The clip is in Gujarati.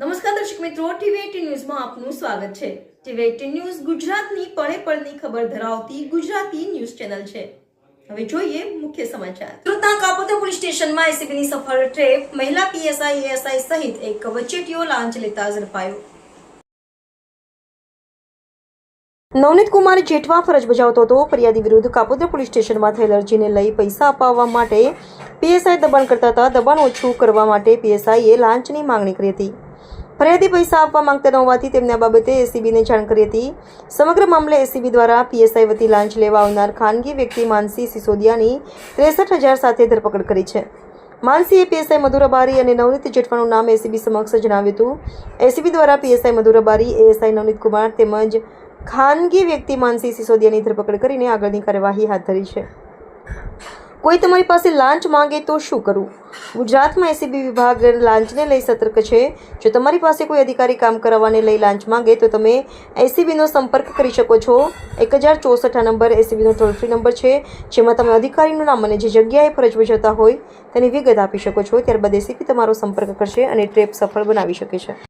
નમસ્કાર દર્શક મિત્રો ટીવી એટીન ન્યૂઝમાં આપનું સ્વાગત છે. ટીવી એટીન ન્યૂઝ ગુજરાતની પળે પળની ખબર ધરાવતી ગુજરાતી ન્યૂઝ ચેનલ છે. હવે જોઈએ મુખ્ય સમાચાર. સુરતના કાપોદ્રા પોલીસ સ્ટેશનમાં એસીબીની સફળ ટ્રેપ મહિલા પીએસઆઈ એએસઆઈ સહિત એક વચેટીઓ લાંચ લેતા ઝડપાયો. નવનીત કુમાર જેઠવા ફરજ બજાવતો હતો. ફરિયાદી વિરુદ્ધ કાપોદર પોલીસ સ્ટેશનમાં થયેલ અરજીને લઈ પૈસા અપાવવા માટે પીએસઆઈ દબાણ કરતા હતા. દબાણ ઓછું કરવા માટે પીએસઆઈએ લાંચની માંગણી કરી હતી. ફરિયાદી પૈસા આપવા માંગતા ન હોવાથી તેમને આ બાબતે એસીબીને જાણ કરી હતી. સમગ્ર મામલે એસીબી દ્વારા પીએસઆઈ વતી લાંચ લેવા આવનાર ખાનગી વ્યક્તિ માનસી સિસોદિયાની ત્રેસઠ હજાર સાથે ધરપકડ કરી છે. માનસીએ પીએસઆઈ મધુરબારી અને નવનીત જેઠવાનું નામ એસીબી સમક્ષ જણાવ્યું હતું. એસીબી દ્વારા પીએસઆઈ મધુરાબારી એએસઆઈ નવનીત કુમાર તેમજ ખાનગી વ્યક્તિ માનસી સિસોદિયાની ધરપકડ કરીને આગળની કાર્યવાહી હાથ ધરી છે. કોઈ તમારી પાસે લાંચ માંગે તો શું કરવું ગુજરાતમાં એસીબી વિભાગ લાંચને લઈ સતર્ક છે. જો તમારી પાસે કોઈ અધિકારી કામ કરાવવાને લઈ લાંચ માંગે તો તમે એસીબીનો સંપર્ક કરી શકો છો. એક હજાર ચોસઠ આ નંબર એસીબીનો ટોલ ફ્રી નંબર છે, જેમાં તમે અધિકારીનું નામ અને જે જગ્યાએ ફરજ બજાવતા હોય તેની વિગત આપી શકો છો. ત્યારબાદ એસીબી તમારો સંપર્ક કરશે અને ટ્રેપ સફળ બનાવી શકે છે.